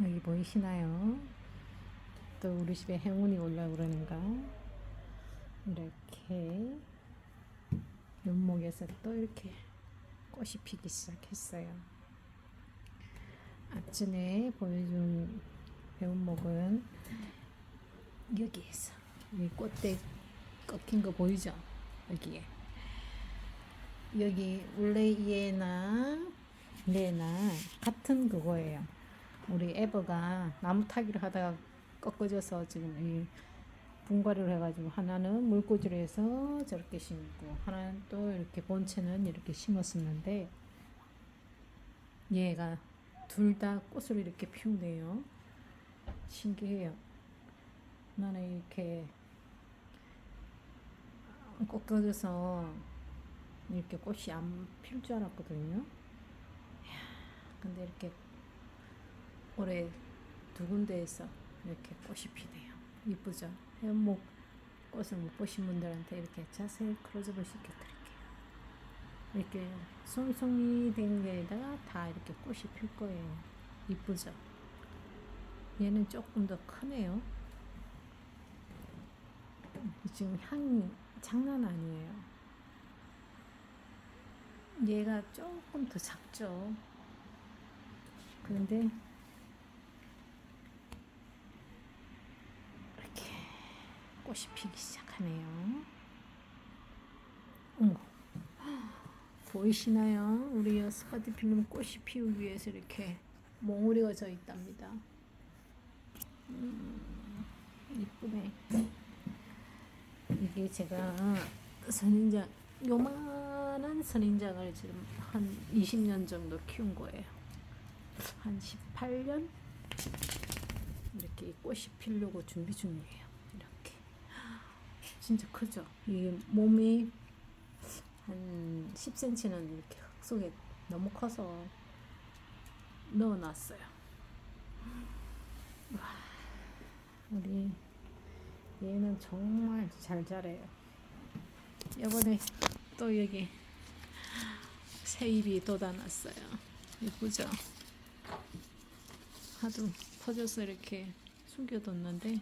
여기 보이시나요? 또 우리 집에 행운이 올라 그러는가? 이렇게 연목에서 또 이렇게 꽃이 피기 시작했어요. 아침에 보여준 배운목은 여기에서 이 꽃대 꺾인 거 보이죠? 여기에 여기 원래 얘나 얘나 같은 그거예요. 우리 에버가 나무 타기를 하다가 꺾어져서 지금 이 분갈이를 해가지고 하나는 물꽂이를 해서 저렇게 심고 하나는 또 이렇게 본체는 이렇게 심었었는데 얘가 둘 다 꽃을 이렇게 피운대요. 신기해요. 나는 이렇게 꺾어져서 이렇게 꽃이 안 필 줄 알았거든요. 근데 이렇게 올해 두 군데에서 이렇게 꽃이 피네요. 이쁘죠? 해운목 꽃을 못 보신 분들한테 이렇게 자세히 클로즈업을 시켜드릴게요. 이렇게 송송이 된 게다가 다 이렇게 꽃이 필 거예요. 이쁘죠? 얘는 조금 더 크네요. 지금 향이 장난 아니에요. 얘가 조금 더 작죠. 그런데 이렇게 꽃이 피기 시작하네요. 어머, 보이시나요? 우리 스파티필름 꽃이 피우기 위해서 이렇게 몽우리가 져 있답니다. 음, 이쁘네. 이게 제가 선인장 요만한 선인장을 지금 한 20년 정도 키운 거예요. 한 18년 이렇게 꽃이 피려고 준비 중이에요. 진짜 크죠. 이 몸이 한 10cm는 이렇게 흙 속에 너무 커서 넣어놨어요. 와, 우리 얘는 정말 잘 자래요. 이번에 또 여기 새잎이 돋아났어요. 예쁘죠? 하도 퍼져서 이렇게 숨겨뒀는데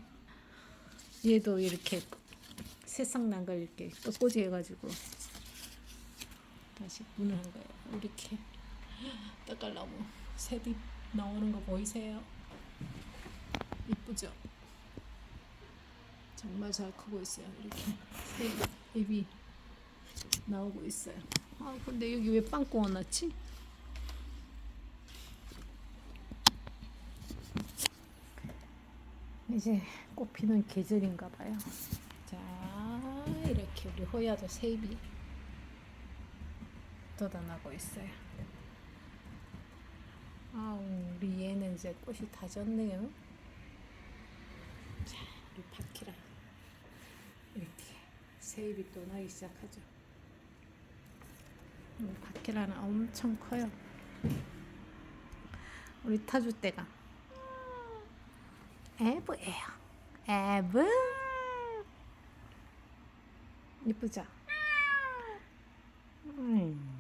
얘도 이렇게 새싹 난 걸 이렇게 꺾꽂이 해가지고 다시 분을 한 거예요. 이렇게 떡갈나무 새잎 나오는 거 보이세요? 이쁘죠? 정말 잘 크고 있어요. 이렇게 새 잎이 나오고 있어요. 아 근데 여기 왜 빵꾸가 났지? 이제 꽃 피는 계절인가 봐요. 우리 호야도 새잎이 돋아나고 있어요. 아 우리 얘는 이제 꽃이 다 졌네요. 자 우리 바퀴라 이렇게 새잎이 또 나기 시작하죠. 우리 바퀴라는 엄청 커요. 우리 타주 때가 에브예요. 에브 이쁘죠? 음.